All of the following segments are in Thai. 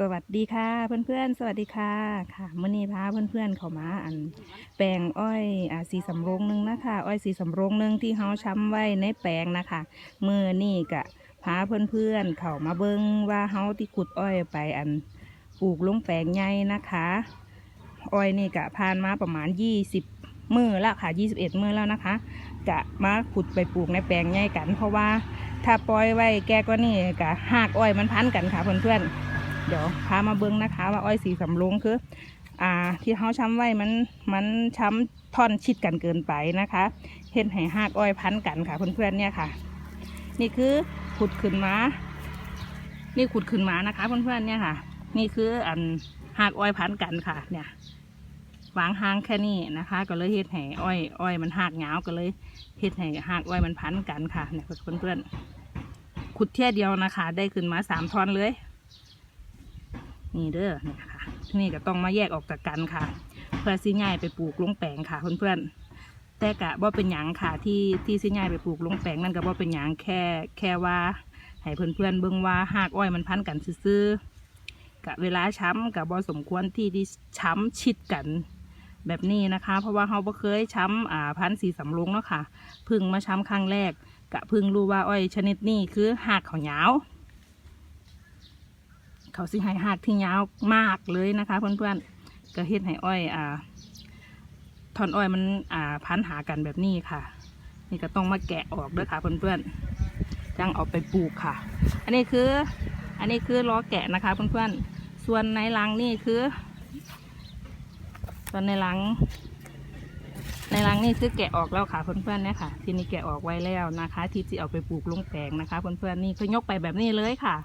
สวัสดีค่ะเพื่อนๆ สวัสดีค่ะค่ะมื่อนี้พาเพื่อนๆ เขามาอัน แปลงอ้อยอ่าสีสำโรงหนึ่งนะคะอ้อยสีสำโรงหนึ่งที่เขาช้ำไว้ในแปลงนะคะมื่อนี่กะพาเพื่อนๆ เขามาเบิ้งว่าเขาที่ขุดอ้อยไปอันปลูกลงแปลงใหญ่นะคะอ้อยนี่กะผ่านมาประมาณ 20 มือแล้วค่ะ 21 มือแล้วนะคะกะมาขุดไปปลูกในแปลงใหญ่กัน เพราะว่าถ้าปล่อยไว้แกก็นี่กะหากอ้อยมันพันกันค่ะเพื่อนๆ เดี๋ยวพามาเบิ้งนะคะ ว่าอ้อยสีสำโรงคือ อ่า ที่เขาช้ำไว้มันมันช้ำท่อนชิดกันเกินไปนะคะเห็นให้หากอ้อยพันกันค่ะเพื่อนๆเนี่ยค่ะ นี่คือขุดขึ้นมา นี่ขุดขึ้นมานะคะ เพื่อนๆเนี่ยค่ะ นี่คืออันหากอ้อยพันกันค่ะ เนี่ยวางหางแค่นี้นะคะ ก็เลยเฮ็ดให้อ้อยอ้อยมันหักเงาก็เลยเฮ็ดให้หากอ้อยมันพันกันค่ะเนี่ยเพื่อนๆขุดเที่ยเดียวนะคะ ได้ขึ้นมาสามท่อนเลย นี่เด้อเนี่ยค่ะนี่ก็ต้องมาแยกออกจากกันค่ะ เพื่อสิง่ายไปปลูกลงแปลงค่ะเพื่อนๆแต่กะบ่เป็นหยังค่ะที่ที่สิง่ายไปปลูกลงแปลงนั่นก็บ่เป็นหยังแค่แค่ว่าให้เพื่อนๆเบิ่งว่าหากอ้อยมันพันกันซื่อกะเวลาช้ำกับบ่สมควรที่ที่ช้ำชิดกันแบบนี้นะคะ เพราะว่าเราบ่เคยช้ำอ่าพันสีสำโรงเนาะค่ะพึ่งมาช้ำครั้งแรกกะพึ่งรู้ว่าอ้อยชนิดนี้คือหากเขาวยาว เขาสิให้หักที่ยาวมากเลยนะคะเพื่อนๆก็เฮ็ดให้อ้อยอ่าท่อนอ้อยมันอ่าพันหากันแบบนี้ค่ะ นี่ก็ต้องมาแกะออกด้วยค่ะเพื่อนๆจังเอาไปปลูกค่ะ อันนี้คือ อันนี้คือล้อแกะนะคะเพื่อนๆส่วนในรังนี่คือ ส่วนในรังในรังนี่คือแกะออกแล้วค่ะเพื่อนๆเนี่ยค่ะ ที่นี่แกะออกไว้แล้วนะคะ ที่จะเอาไปปลูกลงแปลงนะคะเพื่อนๆนี่ก็ยกไปแบบนี้เลยค่ะ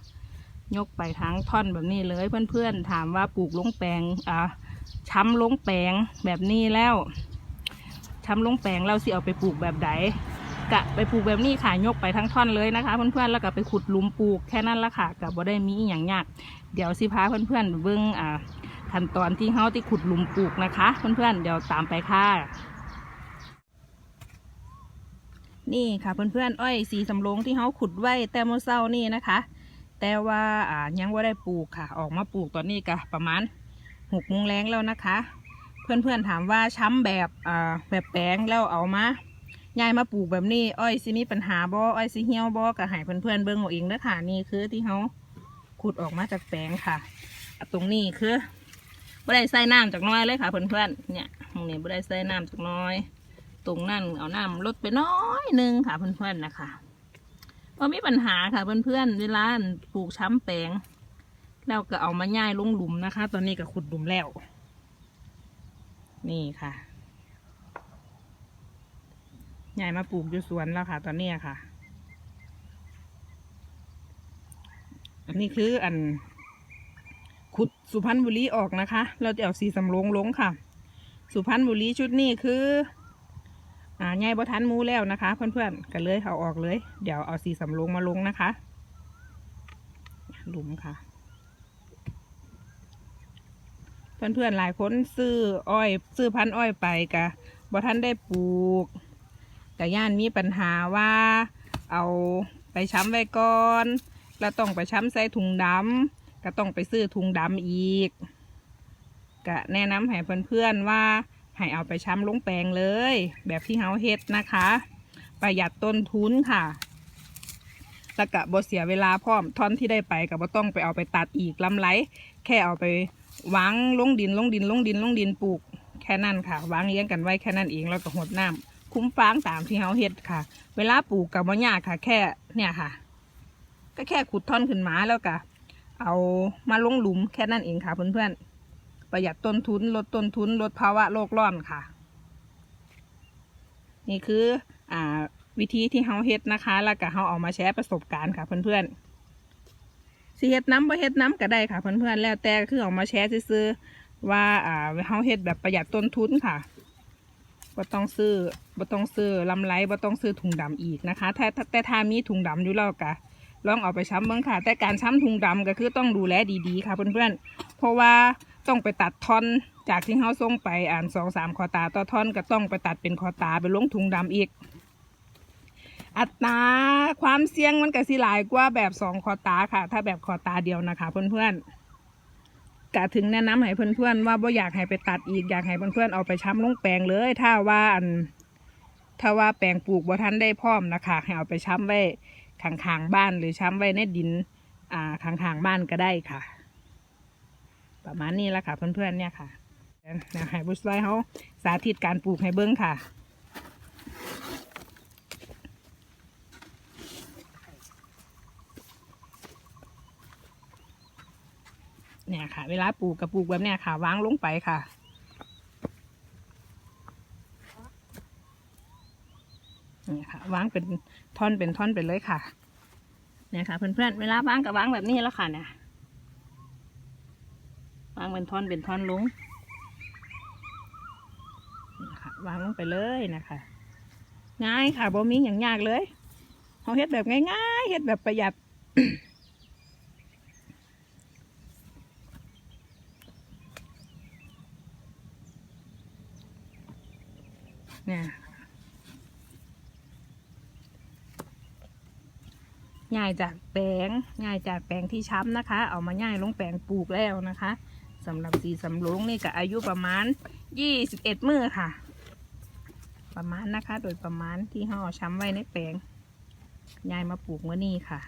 ยกไปทั้งท่อนแบบนี้เลยเพื่อนๆถามว่าปลูกลงแปลงอ่าช้ำลงแปลงแบบนี้แล้วช้ำลงแปลงเราสิเอาไปปลูกแบบใดกะไปปลูกแบบนี้ค่ะยกไปทั้งท่อนเลยนะคะ เพื่อนๆแล้วก็ไปขุดหลุมปลูกแค่นั้นละค่ะกับบ่ได้มีอย่างยาก เดี๋ยวสิพาเพื่อนๆเบิ่งอ่าขั้นตอนที่เขาที่ขุดหลุมปลูกนะคะ เพื่อนๆเดี๋ยวตามไปค่ะนี่ค่ะเพื่อนๆอ้อยสีสำโรงที่เขาขุดไว้แต่เมื่อเช้านี่นะคะ แต่ว่าอ่ายังว่าได้ปลูกค่ะ ออกมาปลูกตอนนี้ก็ประมาณหกโมงแรงแล้วนะคะ เพื่อนๆถามว่าช้ำแบบอ่าแบบแปลงแล้วเอามายายมาปลูกแบบนี้ อ้อยสิมีปัญหาบ่อ้อยสิเหี่ยวบ่ก็ให้เพื่อนๆเบิ่งเอาเองเด้อค่ะนี่คือที่เขาขุดออกมาจากแปลงค่ะ ตรงนี้คือบ่ได้ใส่น้ำจากน้อยเลยค่ะเพื่อนๆเนี่ยตรงนี้บ่ได้ใส่น้ำจากน้อย ตรงนั่นเอาน้ำลดไปน้อยหนึงค่ะเพื่อนๆนะคะ ก็มีปัญหาค่ะเพื่อนๆเวลาปลูกช้ำแปลง แล้วก็เอามาย่ายลงหลุมนะคะ ตอนนี้ก็ขุดหลุมแล้ว นี่ค่ะย่ายมาปลูกอยู่สวนแล้วค่ะ ตอนนี้ค่ะ อันนี้คืออัน ขุดสุพรรณบุรีออกนะคะ เราจะเอาสีสำโรงลงค่ะ สุพรรณบุรีชุดนี้คือ อ่าใหญ่บ่ทันมูแล้วนะคะ เพื่อนๆก็เลยเอาออกเลย เดี๋ยวเอาสีสำโรงมาลงนะคะ หลุมค่ะ เพื่อนๆหลายคนซื้ออ้อยซื้อพันอ้อยไปกะบ่ทันได้ปลูกกะย่านมีปัญหาว่า เอาไปช้ำไว้ก่อนแล้วต้องไปช้ำใส่ถุงดำก็ต้องไปซื้อถุงดำอีกกะแนะนำให้เพื่อนๆว่า ให้เอาไปช้ำลงแปลงเลย แบบที่เฮาเฮ็ดนะคะ ประหยัดต้นทุนค่ะแล้วก็บ่เสียเวลาพร้อมท่อนที่ได้ไปก็บ่ต้องไปเอาไปตัดอีกลำไรแค่เอาไปวางลงดินลงดินลงดินลงดินปลูกแค่นั้นค่ะวางเลี้ยงกันไว้แค่นั้นเองแล้วก็หดน้ำคุ้มฟางตามที่เฮาเฮ็ดค่ะ เวลาปลูกกับบ่ยากค่ะ แค่เนี่ยค่ะ ก็แค่ขุดท่อนขึ้นมาแล้วก็เอามาลงหลุมแค่นั้นเองค่ะเพื่อนๆ ประหยัดต้นทุน ลดต้นทุน ลดภาวะโลกร้อนค่ะ นี่คืออ่าวิธีที่เฮาเฮ็ดนะคะ แล้วก็เฮาเอามาแชร์ประสบการณ์ค่ะเพื่อนๆสิเฮ็ดน้ำบ่เฮ็ดน้ำก็ได้ค่ะเพื่อนๆแล้วแต่คือเอามาแชร์ซื้อว่าอ่าเฮาเฮ็ดแบบประหยัดต้นทุนค่ะบ่ต้องซื้อบ่ต้องซื้อลำไรบ่ต้องซื้อถุงดำอีกนะคะถ้าถ้าแต่ถ้ามีถุงดำอยู่แล้วก็ลองเอาไปช้ำเบิ่งค่ะ แต่การช้ำถุงดำก็คือต้องดูแลดีๆค่ะเพื่อนๆเพราะว่า ต้องไปตัดท่อน จากที่เขาส่งไปอ่านสองสามคอตาต่อท่อนก็ต้องไปตัดเป็นคอตาไปลงถุงดำอีก อัตราความเสี่ยงมันก็สิหลายกว่าแบบสองคอตาค่ะ ถ้าแบบคอตาเดียวนะคะ เพื่อนๆกะถึงแนะนำให้เพื่อนๆว่าบ่อยากให้ไปตัดอีกอยากให้เพื่อนๆเอาไปช้ำลงแปลงเลย ถ้าว่าอันถ้าว่าแปลงปลูกบ่ทันได้พร้อมนะคะ ให้เอาไปช้ำไว้ข้างๆบ้านหรือช้ำไว้ในดินอ่าข้างๆบ้านก็ได้ค่ะ ประมาณนี้ละค่ะเพื่อนๆเนี่ยค่ะนะให้บุษไลเขาสาธิตการปลูกให้เบิ้งค่ะเนี่ยค่ะ เวลาปลูกกับปลูกแบบเนี้ยค่ะวางลงไปค่ะ เนี่ยค่ะวางเป็นท่อนเป็นท่อนไปเลยค่ะ เนี่ยค่ะเพื่อนๆเวลาวางกับวางแบบนี้แล้วค่ะเนี่ย วางเป็นท่อนเป็นท่อนลงนี่ค่ะวางลงไปเลยนะคะ ง่ายค่ะบ่มีอย่างยากเลยเขาเฮ็ดแบบง่ายๆเฮ็ดแบบประหยัดเนี่ยง่ายจากแปลงง่ายจากแปลงที่ช้ำนะคะ เอามาง่ายลงแปลงปลูกแล้วนะคะ สำหรับสีสำโรงนี่ก็อายุประมาณยี่สิบเอ็ดมือค่ะ ประมาณนะคะ โดยประมาณที่ห่อช้ำไว้ในแปลงยายมาปลูกเมื่อนี้ค่ะ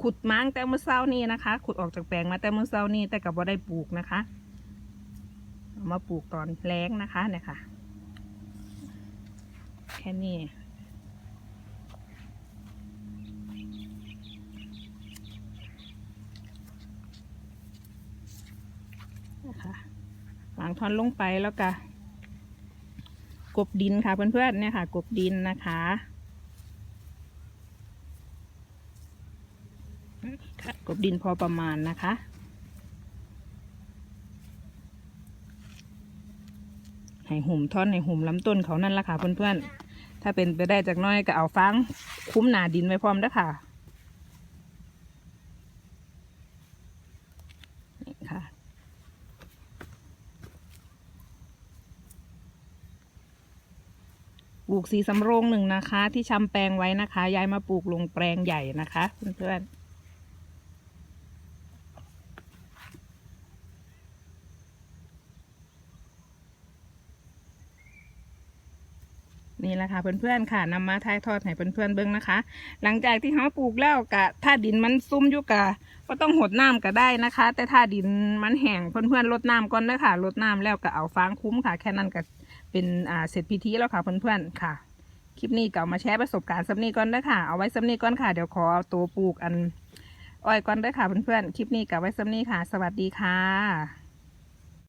ขุดม้างแต่เมื่อเช้านี้นะคะ ขุดออกจากแปลงมาแต่เมื่อเช้านี้แต่กับว่าได้ปลูกนะคะมาปลูกตอนแรงนะคะเนี่ยค่ะ แค่นี้นะคะ วางท่อนลงไปแล้วก็กบดินค่ะเพื่อนๆเนี่ยค่ะ กบดินนะคะกบดินพอประมาณนะคะ ให้หุ่มท่อนให้หุ่มลำต้นเขานั่นละค่ะเพื่อนๆ ถ้าเป็นไปได้จากน้อยก็เอาฟางคุ้มหนาดินไว้พร้อมด้วยค่ะ ปลูกสีสำโรงหนึ่งนะคะ ที่ชำแปลงไว้นะคะย้ายมาปลูกลงแปลงใหญ่นะคะเพื่อนๆนี่แหละค่ะเพื่อนๆค่ะนำมาถ่ายทอดให้เพื่อนๆเบิ้งนะคะ หลังจากที่เขาปลูกแล้วกะถ้าดินมันซุ่มอยู่กะก็ต้องหดน้ำก็ได้นะคะ แต่ถ้าดินมันแห้งเพื่อนๆลดน้ำก่อนเด้อค่ะลดน้ำแล้วก็เอาฟางคุ้มค่ะ แค่นั้นก็ เป็นอ่าเสร็จพิธีแล้วค่ะเพื่อนๆค่ะ คลิปนี้ก็เอามาแชร์ประสบการณ์สำนีก่อนนะค่ะ เอาไว้สำนีก่อนค่ะ เดี๋ยวขอเอาตัวปลูกอันอ้อยก่อนด้อค่ะเพื่อนๆ คลิปนี้ก็ไว้สำนีค่ะ สวัสดีค่ะ